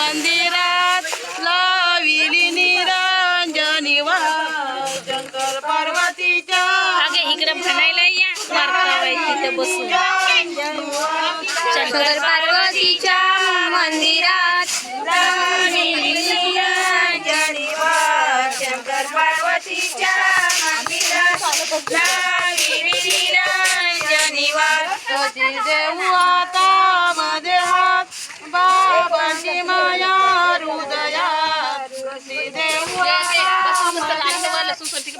मंदिरात लाविली निरांजनी शंकर पार्वतीच्या अगे इकडे म्हणायला या. वार्तावाय तिथे बसून. शंकर पार्वतीच्या मंदिरात लाविली निरांजनी शंकर पार्वतीच्या मंदिरात लाविली निरांजनी देऊ आता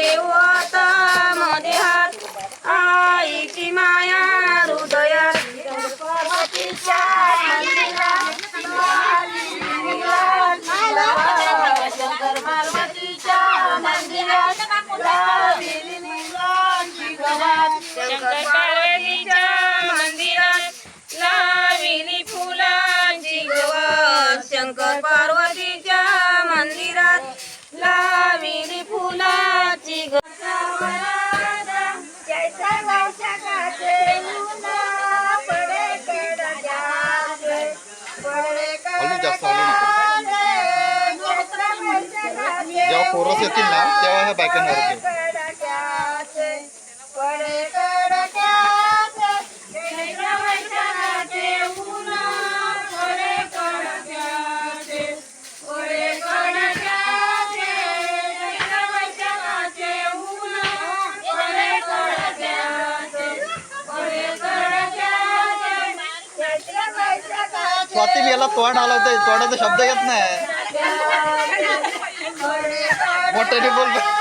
给我 जेव्हा पोरस येतील ना तेव्हा ह्या बायकांवर घेऊ स्वाती याला तोंड आलं होतं तोंडाचा शब्द येत नाही. ফটোটি বলবে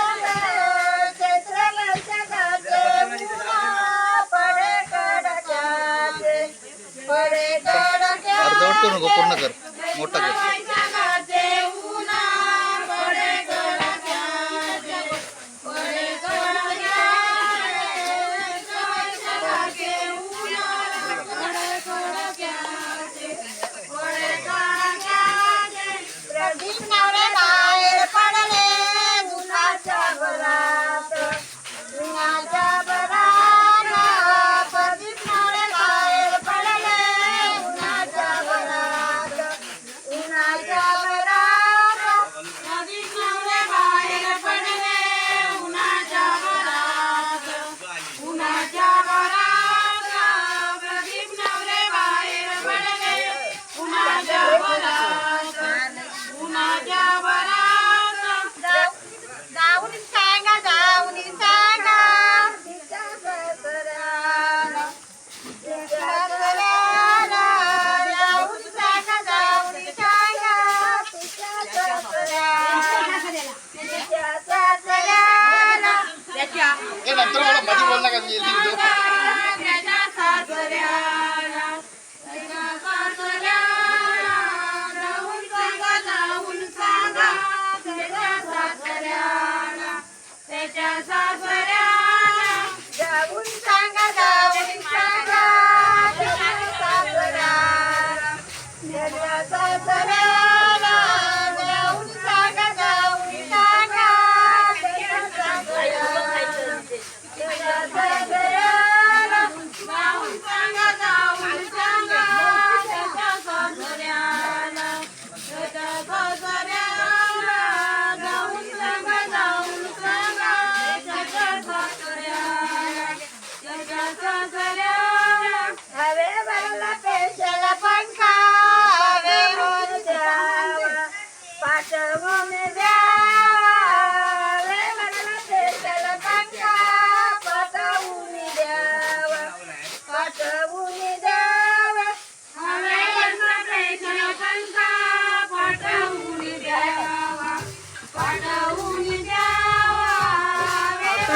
Yeah.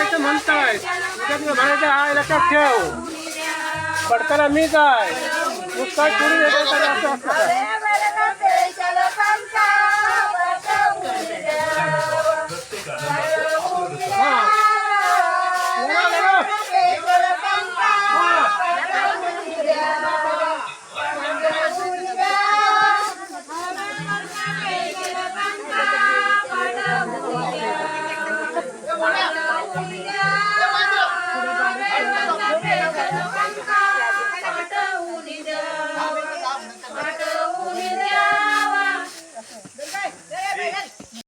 काय म्हणताय. उद्या तुला म्हणायचं हा लक्षात ठेव. पडताना मी काय नुसता थोडी असं असतं.